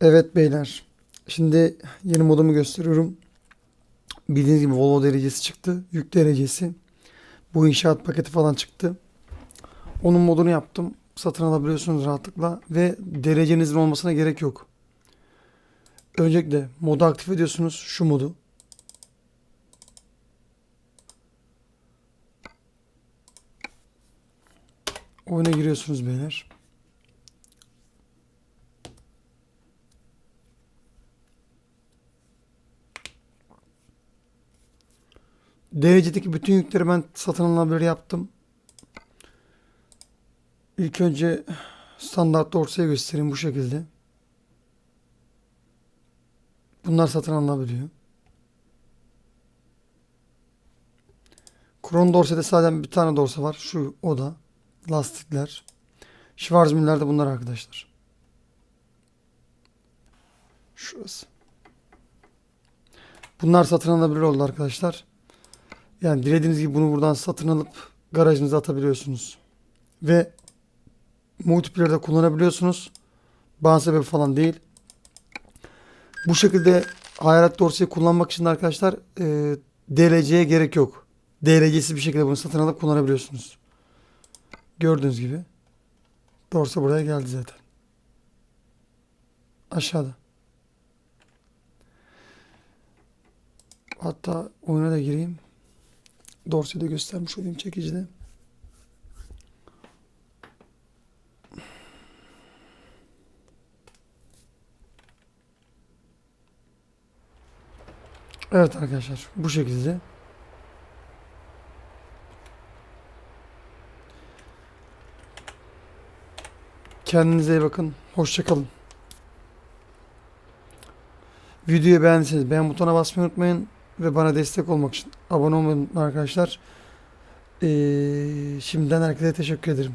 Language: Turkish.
Evet beyler. Şimdi yeni modumu gösteriyorum. Bildiğiniz gibi Volvo derecesi çıktı. Yük derecesi. Bu inşaat paketi falan çıktı. Onun modunu yaptım. Satın alabiliyorsunuz rahatlıkla. Ve derecenizin olmasına gerek yok. Öncelikle modu aktif ediyorsunuz. Şu modu. Oyuna giriyorsunuz beyler. Derecedeki bütün yükleri ben satın alınabilir yaptım. İlk önce standart dorsaya göstereyim bu şekilde. Bunlar satın alınabiliyor. Kron dorsede sadece bir tane dorsa var. Şu o da. Lastikler. Schwarzmüller de bunlar arkadaşlar. Şurası. Bunlar satın alınabilir oldu arkadaşlar. Yani dilediğiniz gibi bunu buradan satın alıp garajınıza atabiliyorsunuz. Ve multiplayer'da kullanabiliyorsunuz. Ban sebebi falan değil. Bu şekilde hayrat dorsayı kullanmak için arkadaşlar e, DLC'ye gerek yok. DLC'si bir şekilde bunu satın alıp kullanabiliyorsunuz. Gördüğünüz gibi. Dorsa buraya geldi zaten. Aşağıda. Hatta oyuna da gireyim. Dorsayı da göstermiş olayım çekicide. Evet arkadaşlar bu şekilde. Kendinize iyi bakın. Hoşçakalın. Videoyu beğendiyseniz beğen butonuna basmayı unutmayın. Ve bana destek olmak için abone olmayı arkadaşlar. Ee, şimdiden herkese teşekkür ederim.